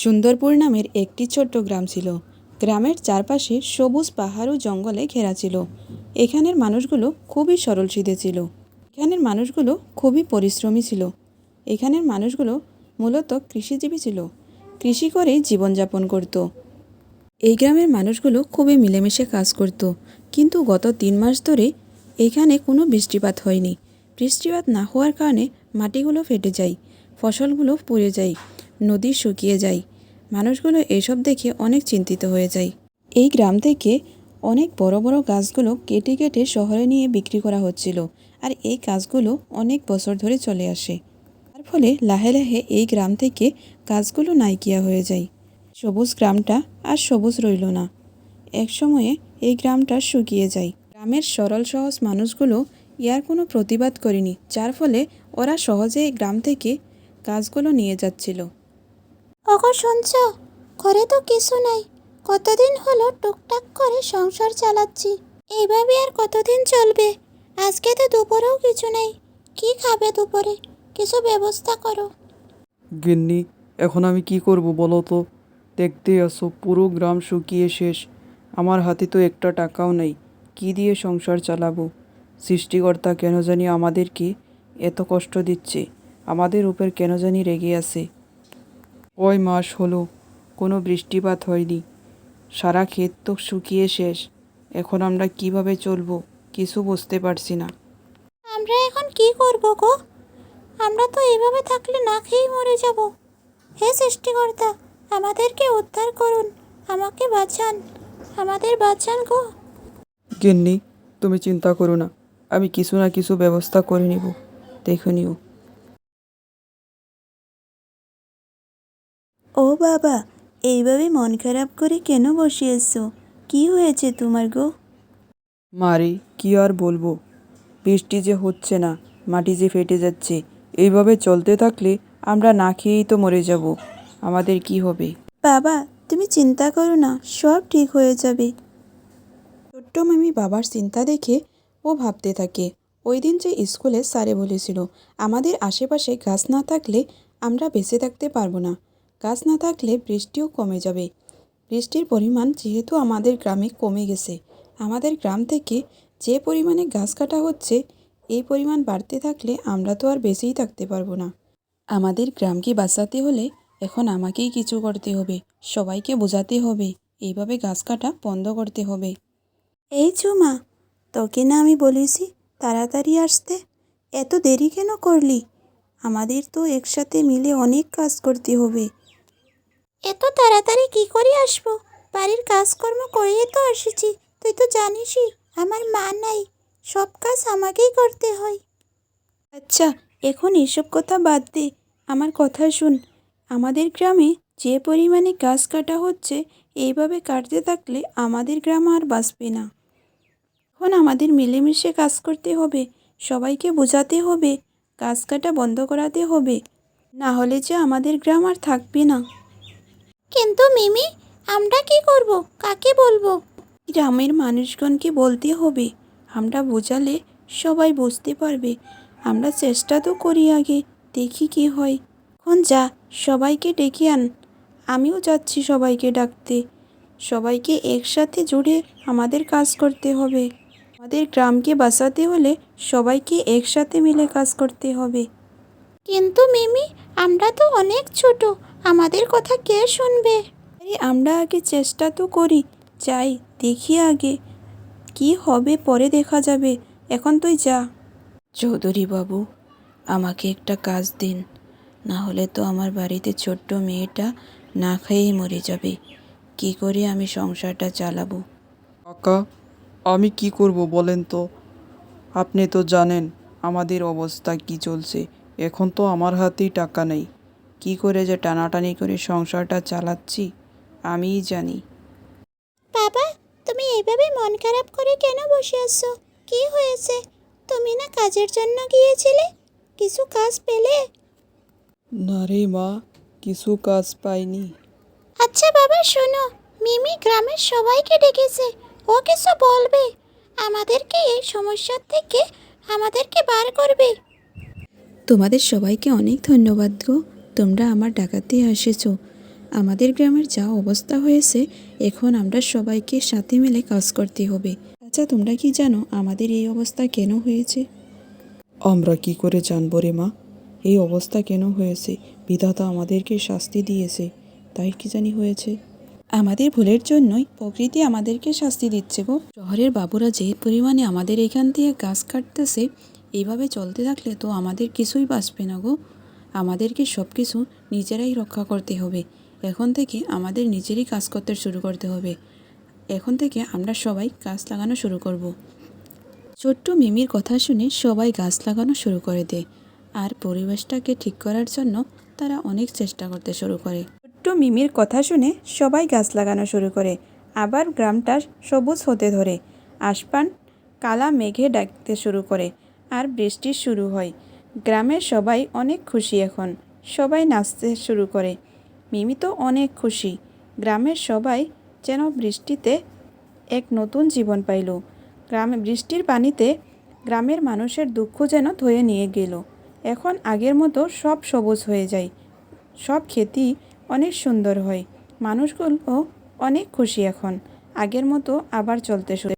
সুন্দরপুর নামের একটি ছোট্ট গ্রাম ছিল। গ্রামের চারপাশে সবুজ পাহাড় ও জঙ্গলে ঘেরা ছিল। এখানের মানুষগুলো খুবই সরল সিধে ছিল। এখানের মানুষগুলো খুবই পরিশ্রমী ছিল। এখানের মানুষগুলো মূলত কৃষিজীবী ছিল। কৃষি করেই জীবনযাপন করত। এই গ্রামের মানুষগুলো খুবই মিলেমিশে কাজ করত। কিন্তু গত তিন মাস ধরে এখানে কোনো বৃষ্টিপাত হয়নি। বৃষ্টিপাত না হওয়ার কারণে মাটিগুলো ফেটে যায়, ফসলগুলো পুড়ে যায়, নদী শুকিয়ে যায়। মানুষগুলো এসব দেখে অনেক চিন্তিত হয়ে যায়। এই গ্রাম থেকে অনেক বড় বড় গাছগুলো কেটে কেটে শহরে নিয়ে বিক্রি করা হচ্ছিল আর এই কাজগুলো অনেক বছর ধরে চলে আসে। তার ফলে লাহে লাহে এই গ্রাম থেকে গাছগুলো নাইকিয়া হয়ে যায়। সবুজ গ্রামটা আর সবুজ রইল না। এক সময়ে এই গ্রামটা শুকিয়ে যায়। গ্রামের সরল সহজ মানুষগুলো ইয়ার কোনো প্রতিবাদ করেনি, যার ফলে ওরা সহজে গ্রাম থেকে গাছগুলো নিয়ে যাচ্ছিল। ওগো, শুনছ? ঘরে তো কিছু নাই। কতদিন হলো টুকটাক করে সংসার চালাচ্ছি। এইভাবে আর কতদিন চলবে? আজকে তো দুপুরেও কিছু নেই। কি খাবে দুপুরে? কিছু ব্যবস্থা করো। গিন্নি, এখন আমি কি করব বলো তো? দেখতে আসো, পুরো গ্রাম শুকিয়ে শেষ। আমার হাতে তো একটা টাকাও নেই। কি দিয়ে সংসার চালাবো? সৃষ্টিকর্তা কেন জানি আমাদেরকে এত কষ্ট দিচ্ছে। আমাদের উপর কেন জানি রেগে আছে। কয় মাস হলো কোনো বৃষ্টিপাত হয়নি। সারা ক্ষেত তো শুকিয়ে শেষ। এখন আমরা কীভাবে চলবো কিছু বুঝতে পারছি না। আমরা এখন কি করব গো? আমরা তো এইভাবে থাকলে না খেয়েই মরে যাব। হে সৃষ্টিকর্তা আমাদেরকে উদ্ধার করুন আমাকে বাঁচান আমাদের বাঁচান গো। গিন্নি তুমি চিন্তা করো না আমি কিছু না কিছু ব্যবস্থা করে নিব। দেখে নিও। ও বাবা এইভাবে মন খারাপ করে কেন বসিয়েছো কি হয়েছে তোমার গো? মারে কি আর বলব? বৃষ্টি যে হচ্ছে না মাটি যে ফেটে যাচ্ছে এইভাবে চলতে থাকলে আমরা না খেয়েই তো মরে যাব। আমাদের কি হবে? বাবা তুমি চিন্তা করো না সব ঠিক হয়ে যাবে। ছোট্ট মামি বাবার চিন্তা দেখে ও ভাবতে থাকে ওই দিন যে স্কুলে স্যারে বলেছিল আমাদের আশেপাশে গাছ না থাকলে আমরা বেঁচে থাকতে পারব না। গাছ না থাকলে বৃষ্টিও কমে যাবে। বৃষ্টির পরিমাণ যেহেতু আমাদের গ্রামে কমে গেছে, আমাদের গ্রাম থেকে যে পরিমাণে গাছ কাটা হচ্ছে, এই পরিমাণ বাড়তে থাকলে আমরা তো আর বেঁচেই থাকতে পারব না। আমাদের গ্রামকে বাঁচাতে হলে এখন আমাকেই কিছু করতে হবে, সবাইকে বোঝাতে হবে, এইভাবে গাছ কাটা বন্ধ করতে হবে। এই চুমা, তোকে না আমি বলেছি তাড়াতাড়ি আসতে? এত দেরি কেন করলি? আমাদের তো একসাথে মিলে অনেক কাজ করতে হবে। এত তাড়াতাড়ি কি করে আসব? বাড়ির কাজকর্ম করিয়ে তো এসেছি তুই তো জানিসই, আমার মা নাই, সব কাজ আমাকেই করতে হয়। আচ্ছা এখন এসব কথা বাদ দে, আমার কথা শুন। আমাদের গ্রামে যে পরিমাণে গাছ কাটা হচ্ছে, এইভাবে কাটতে থাকলে আমাদের গ্রাম আর বাঁচবে না। এখন আমাদের মিলেমিশে কাজ করতে হবে, সবাইকে বোঝাতে হবে, গাছ কাটা বন্ধ করাতে হবে, না হলে যে আমাদের গ্রাম আর থাকবে না। কিন্তু মিমি আমরা কি করব? কাকে বলব? গ্রামের মানুষগণকে বলতে হবে। আমরা বোঝালে সবাই বুঝতে পারবে। আমরা চেষ্টা তো করি আগে দেখি কি হয়। এখন যা সবাইকে ডেকে আন। আমিও যাচ্ছি সবাইকে ডাকতে। সবাইকে একসাথে জুড়ে আমাদের কাজ করতে হবে। আমাদের গ্রামকে বাঁচাতে হলে সবাইকে একসাথে মিলে কাজ করতে হবে। কিন্তু মিমি আমরা তো অনেক ছোট আমাদের কথা কে শুনবে? আরে আমরা আগে চেষ্টা তো করি যাই দেখি আগে কি হবে পরে দেখা যাবে এখন তুই যা। চৌধুরী বাবু আমাকে একটা কাজ দিন না হলে তো আমার বাড়িতে ছোট্ট মেয়েটা না খেয়েই মরে যাবে কি করে আমি সংসারটা চালাবো? কাকা আমি কি করব বলেন তো? আপনি তো জানেন আমাদের অবস্থা কি চলছে এখন তো আমার হাতেই টাকা নেই। কি করে যে টানাটানি করে সংসারটা চালাচ্ছি আমিই জানি। বাবা তুমি এইভাবে মন খারাপ করে কেন বসে আছো? কি হয়েছে? তুমি না কাজের জন্য গিয়েছিলে? কিছু কাজ পেলে? না রে মা কিছু কাজ পাইনি। আচ্ছা বাবা শোনো মিমি গ্রামের সবাইকে ডেকেছে। ও কিছু বলবে। আমাদেরকে এই সমস্যার থেকে আমাদেরকে বার করবে। তোমাদের সবাইকে অনেক ধন্যবাদ গো। তোমরা আমার ডাকাতে এসেছ আমাদের গ্রামের যা অবস্থা হয়েছে এখন আমরা সবাইকে সাথে মিলে কাজ করতে হবে। আচ্ছা তোমরা কি জানো আমাদের এই অবস্থা কেন হয়েছে? আমরা কি করে জানব রে মা? এই অবস্থা কেন হয়েছে? বিধাতা আমাদেরকে শাস্তি দিয়েছে তাই কি জানি হয়েছে? আমাদের ভুলের জন্যই প্রকৃতি আমাদেরকে শাস্তি দিচ্ছে গো। শহরের বাবুরা যে পরিমাণে আমাদের এখান থেকে গাছ কাটতেছে এইভাবে চলতে থাকলে তো আমাদের কিছুই বাঁচবে না গো। আমাদেরকে সব কিছু নিজেরাই রক্ষা করতে হবে। এখন থেকে আমাদের নিজেরই কাজ করতে শুরু করতে হবে। এখন থেকে আমরা সবাই গাছ লাগানো শুরু করব। ছোট্ট মিমির কথা শুনে সবাই গাছ লাগানো শুরু করে দেয়। আর পরিবেশটাকে ঠিক করার জন্য তারা অনেক চেষ্টা করতে শুরু করে। ছোট্ট মিমির কথা শুনে সবাই গাছ লাগানো শুরু করে। আবার গ্রামটা সবুজ হতে ধরে। আসপান কালা মেঘে ডাকতে শুরু করে। আর বৃষ্টি শুরু হয়। গ্রামের সবাই অনেক খুশি এখন। সবাই নাচতে শুরু করে। মিমি তো অনেক খুশি। গ্রামের সবাই যেন বৃষ্টিতে এক নতুন জীবন পাইল। গ্রামে বৃষ্টির পানিতে গ্রামের মানুষের দুঃখ যেন ধুয়ে নিয়ে গেল। এখন আগের মতো সব সবুজ হয়ে যায়। সব খেতি অনেক সুন্দর হয়। মানুষগুলো অনেক খুশি এখন। আগের মতো আবার চলতে শুরু